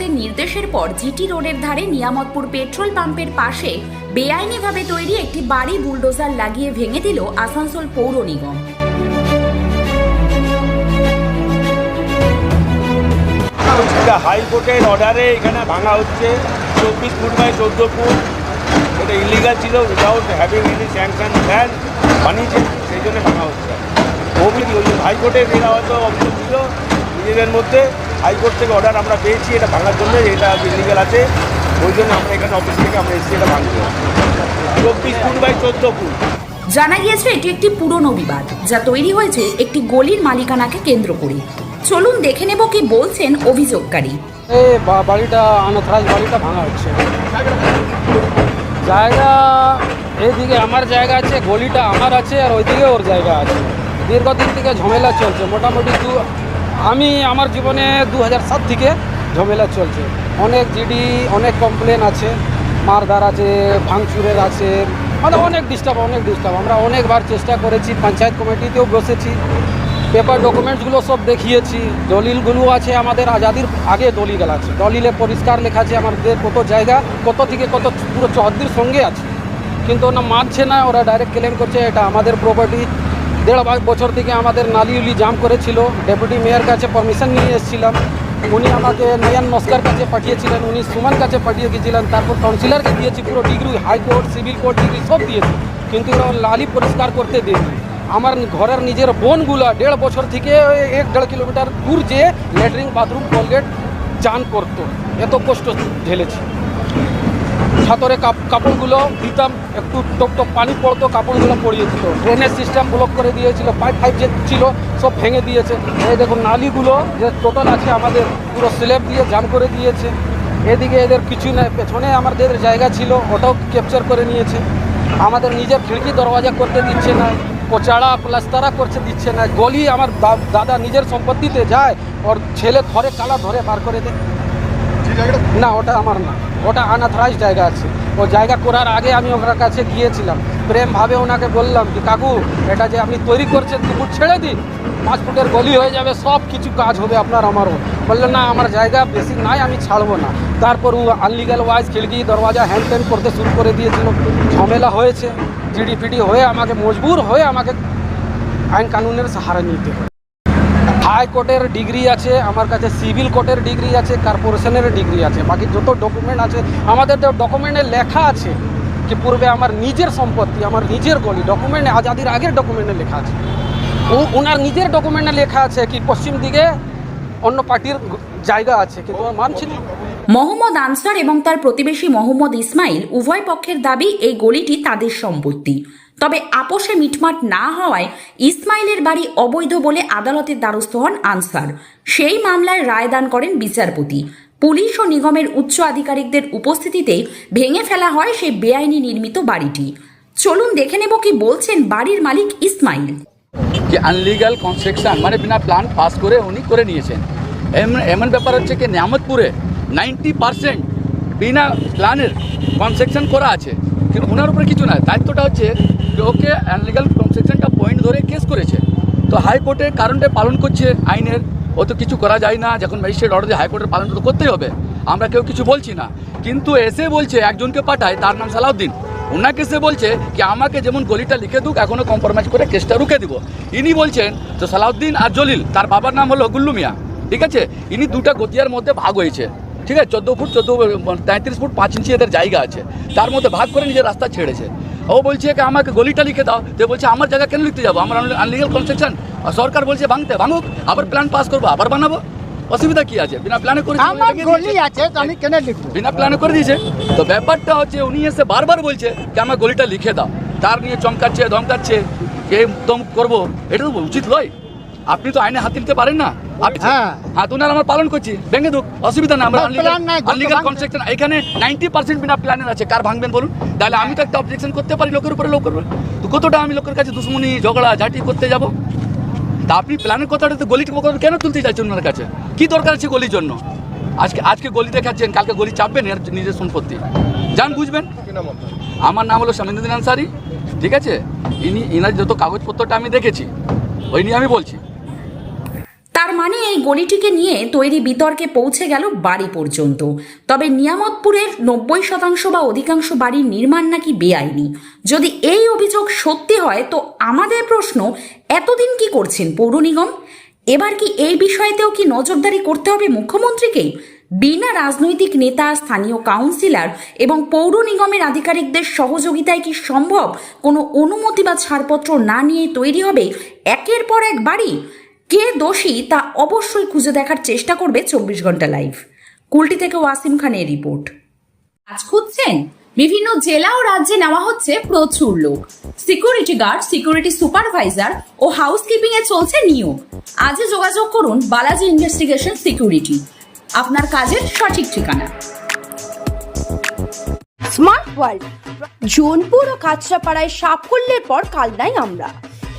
আদালতের নির্দেশের পর জিটি রোডের ধারে নিয়ামতপুর পেট্রোল পাম্পের পাশে বেআইনিভাবে তৈরি একটি বাড়ি বুলডোজার লাগিয়ে ভেঙে দিল আসানসোল পৌর নিগম। হাইকোর্টের অর্ডারে এখানে ভাঙা হচ্ছে। চব্বিশ ফুট বাই চোদ্দ ফুট। এটা ইলিগাল ছিল without having any sanction plan বানিয়েছে, সেই জন্য ভাঙা হচ্ছে। হাইকোর্টের এরা হয়তো অভিযোগ ছিল নিজেদের মধ্যে। হাইকোর্ট থেকে অর্ডার আমরা পেয়েছি এটা ভাঙার জন্য এটা ইলিগাল আছে। ওই জন্য আমরা এখানে অফিস থেকে আমরা এসেছি এটা ভাঙতে চব্বিশ ফুট বাই চোদ্দ ফুট। জানা গিয়েছে এটি একটি পুরনো বিবাদ যা তৈরি হয়েছে একটি গলির মালিকানাকে কেন্দ্র করে। চলুন দেখে নেব কি বলছেন অভিযোগকারী। এই বাড়িটা অনথরাইজ বাড়িটা ভাঙা হচ্ছে। জায়গা এইদিকে আমার জায়গা আছে গলিটা আমার আছে আর ওইদিকে ওর জায়গা আছে। দীর্ঘদিন থেকে ঝামেলা চলছে। মোটামুটি দু আমি আমার জীবনে দু সাত থেকে ঝামেলা চলছে। অনেক জিডি, অনেক কমপ্লেন আছে, মারধার আছে, ভাঙচুরের আছে মানে অনেক ডিস্টার্ব অনেক ডিস্টার্ব আমরা অনেকবার চেষ্টা করেছি, পঞ্চায়েত কমিটিতেও বসেছি পেপার ডকুমেন্টসগুলো সব দেখিয়েছি, দলিলগুলো আছে আমাদের আজাদির আগে দলিল আছে। দলিলে পরিষ্কার লেখা আছে আমাদের কত জায়গা, কত থেকে কত পুরো চহদ্দির সঙ্গে আছে। কিন্তু ওরা মানছে না, ওরা ডাইরেক্ট ক্লেম করছে, এটা আমাদের প্রপার্টি দেড় বছর থেকে আমাদের নালি উলি জাম করেছিল। ডেপুটি মেয়র কাছে পারমিশন নিয়ে এসেছিলাম। উনি আমাকে নয়ন নস্কর কাছে পাঠিয়েছিলেন, উনি সুমন কাছে পাঠিয়ে গিয়েছিলেন, তারপর কাউন্সিলরকে দিয়েছি, পুরো decree high court civil court decree সব দিয়েছি। কিন্তু এরা লালি পরিষ্কার করতে দিয়েছি আমার ঘরের নিজের বোনগুলো দেড় বছর থেকে এক দেড় কিলোমিটার দূর যেয়ে ল্যাট্রিন বাথরুম কলগেট চান করতো। এত কষ্ট ঝেলেছি ছাতরে কাপ- কাপড়গুলো দিতাম একটু টপ টপ পানি পড়তো কাপড়গুলো পড়িয়ে দিত ড্রেনেজ সিস্টেম ব্লক করে দিয়েছিল পাইপ ফাইপ যে ছিল সব ভেঙে দিয়েছে। এই দেখুন নালিগুলো যে টোটাল আছে আমাদের পুরো স্ল্যাব দিয়ে জাম করে দিয়েছে। এদিকে এদের কিছু নাই পেছনে আমাদের জায়গা ছিল ওটাও ক্যাপচার করে নিয়েছে। আমাদের নিজের খিড়কি দরওয়াজা করতে দিচ্ছে না কোচাড়া প্লাস্তারা করতে দিচ্ছে না। গলি আমার দাদা নিজের সম্পত্তিতে যায় ওর ছেলে ধরে কালা ধরে বার করে দেয়। না ওটা আমার না ওটা আনাথরাইজ জায়গা আছে। ও জায়গা করার আগে আমি ওনার কাছে গিয়েছিলাম। প্রেমভাবে ওনাকে বললাম যে, কাকু, এটা যে আপনি তৈরি করছেন ফুট ছেড়ে দিন। পাঁচ ফুটের গলি হয়ে যাবে, সব কিছু কাজ হবে আপনার আমারও বললেন না, আমার জায়গা বেশি নাই, আমি ছাড়বো না। তারপর ও আনলিগাল ওয়াইজ খিড়কি, দরওয়াজা হ্যান্ড ত্যান্ড করতে শুরু করে দিয়েছিল। ঝামেলা হয়েছে জিডি ফিডি হয়ে আমাকে, মজবুর হয়ে আমাকে আইন কানুনের সাহারা নিতে হয় হাইকোর্টের ডিগ্রি আছে, আমার কাছে সিভিল কোর্টের ডিগ্রি আছে, কর্পোরেশনের ডিগ্রি আছে। বাকি যত ডকুমেন্ট আছে, আমাদের তো ডকুমেন্টে লেখা আছে কি পূর্বে আমার নিজের সম্পত্তি, আমার নিজের গলি। ডকুমেন্টে আজাদির আগের ডকুমেন্টে লেখা আছে। ওনার নিজের ডকুমেন্টে লেখা আছে কি, পশ্চিম দিকে অন্য পার্টির জায়গা আছে, কিন্তু মানছি মোহাম্মদ আনসার এবং তার প্রতিবেশী মোহাম্মদ ইসমাইল উভয় পক্ষের দাবি এই গলিটি তাদের সম্পত্তি। তবে আপোষে মিটমাট না হওয়ায় ইসমাইলের বাড়ি অবৈধ বলে আদালতের দ্বারস্থ হন আনসার। সেই মামলায় রায়দান করেন বিচারপতি। পুলিশ ও নিগমের উচ্চ আধিকারিকদের উপস্থিতিতেই ভেঙে ফেলা হয় সেই বেআইনি নির্মিত বাড়িটি। চলুন দেখে নেব কি বলছেন বাড়ির মালিক ইসমাইল। যে আনলিগাল কনস্ট্রাকশন মানে বিনা প্ল্যান পাস করে উনি করে নিয়েছেন। এমন ব্যাপার হচ্ছে কি, নিয়ামতপুরে নাইনটি পার্সেন্ট বিনা প্ল্যানের কনস্ট্রাকশন করা আছে। কিন্তু ওনার উপরে কিছু না দায়িত্বটা হচ্ছে যে ওকে আনলিগাল কনস্ট্রাকশনটা পয়েন্ট ধরে কেস করেছে। তো হাইকোর্টে কারণটা পালন করছে আইনের। ও তো কিছু করা যায় না। যখন ম্যাজিস্ট্রেট অর্ডার হাইকোর্টের পালন তো করতেই হবে। আমরা কেউ কিছু বলছি না। কিন্তু এসে বলছে, একজনকে পাঠায়, তার নাম সালাউদ্দিন। ওনাকে সে বলছে কি, আমাকে যেমন গলিটা লিখে দুক এখনও কম্প্রোমাইজ করে কেসটা রুখে দিব। ইনি বলছেন তো সালাউদ্দিন আর জলিল, তার বাবার নাম হলো গুল্লু মিয়া। ঠিক আছে? ইনি দুটা গতিয়ার মধ্যে ভাগ হয়েছে। ঠিক আছে চোদ্দ ফুট চোদ্দ তেঁত্রিশ ফুট পাঁচ ইঞ্চি এদের জায়গা আছে। তার মধ্যে ভাগ করে নিজের রাস্তা ছেড়েছে। ও বলছে কি আমাকে গলিটা লিখে দাও। তো বলছে আমার জায়গা কেন লিখতে যাব? আমার আনলিগাল কনস্ট্রাকশন আর সরকার বলছে ভাঙতে ভাঙুক আবার প্ল্যান পাস করব আবার বানাবো। অসুবিধা কি আছে? বিনা প্ল্যানে করে আমার গলি আছে তো আমি কেন লিখব? বিনা প্ল্যানে করে দিয়েছে। তো ব্যাপারটা হচ্ছে উনি এসে বারবার বলছে যে আমার গলিটা লিখে দাও। তার নিয়ে চমকাচ্ছে ধমকাচ্ছে কে দম করব? এটা তো উচিত নয়। আপনি তো আইনে হাত দিতে পারেন না। আপনি হ্যাঁ। আমার পালন করছি। ভেঙে দুক অসুবিধা না আমরা আনলিগাল কনস্ট্রাকশন এখানে নাইনটি পার্সেন্ট বিনা প্ল্যানের আছে কার ভাঙবেন বলুন? তাহলে আমি তো একটা অবজেকশন করতে পারি লোকের উপরে লোকের উপরে তো কতটা আমি লোকের কাছে দুশ্মনী ঝগড়া ঝাঁটি করতে যাব? তা আপনি প্ল্যানের কথাটা তো কথা কেন তুলতে চাইছেন ওনার কাছে? কি দরকার আছে গলির জন্য? আজকে আজকে গলি দেখাচ্ছেন কালকে গলি চাপবেন এর নিজের সম্পত্তি। যান বুঝবেন? আমার নাম হলো শামিনুদ্দিন আনসারি ঠিক আছে? ইনি ইনার যত কাগজপত্রটা আমি দেখেছি ওই নিয়ে আমি বলছি। মানে এই গলিটিকে নিয়ে তৈরি বিতর্কে পৌঁছে গেল বাড়ি পর্যন্ত। তবে নিয়ামতপুরের নব্বই শতাংশ বা অধিকাংশ বাড়ির নির্মাণ নাকি বেআইনি। যদি এই অভিযোগ সত্যি হয়, তো আমাদের প্রশ্ন, এতদিন কি করছেন পৌর নিগম? এবার কি এই বিষয়তেও কি নজরদারি করতে হবে মুখ্যমন্ত্রীকেই বিনা রাজনৈতিক নেতা, স্থানীয় কাউন্সিলর এবং পৌর নিগমের আধিকারিকদের সহযোগিতায় কি সম্ভব? কোনো অনুমতি বা ছাড়পত্র না নিয়ে তৈরি হবে একের পর এক বাড়ি? কে দোষী তা অবশ্যই খুঁজে দেখার চেষ্টা করবে চব্বিশ ঘণ্টা লাইভ। কুলটি থেকে ওয়াসিম খানের রিপোর্ট। কাজ খুঁজছেন? বিভিন্ন জেলা ও রাজ্যে নেওয়া হচ্ছে প্রচুর লোক। সিকিউরিটি গার্ড সিকিউরিটি সুপারভাইজার ও হাউসকিপিং এ চলছে নিয়োগ। আজই যোগাযোগ করুন বালাজি ইনভেস্টিগেশন সিকিউরিটি। আপনার কাজের সঠিক ঠিকানা। স্মার্ট ওয়ার্ল্ড জোনপুর ও কাঁচরাপাড়ায় সাফল্যের পর কালনাই আমরা।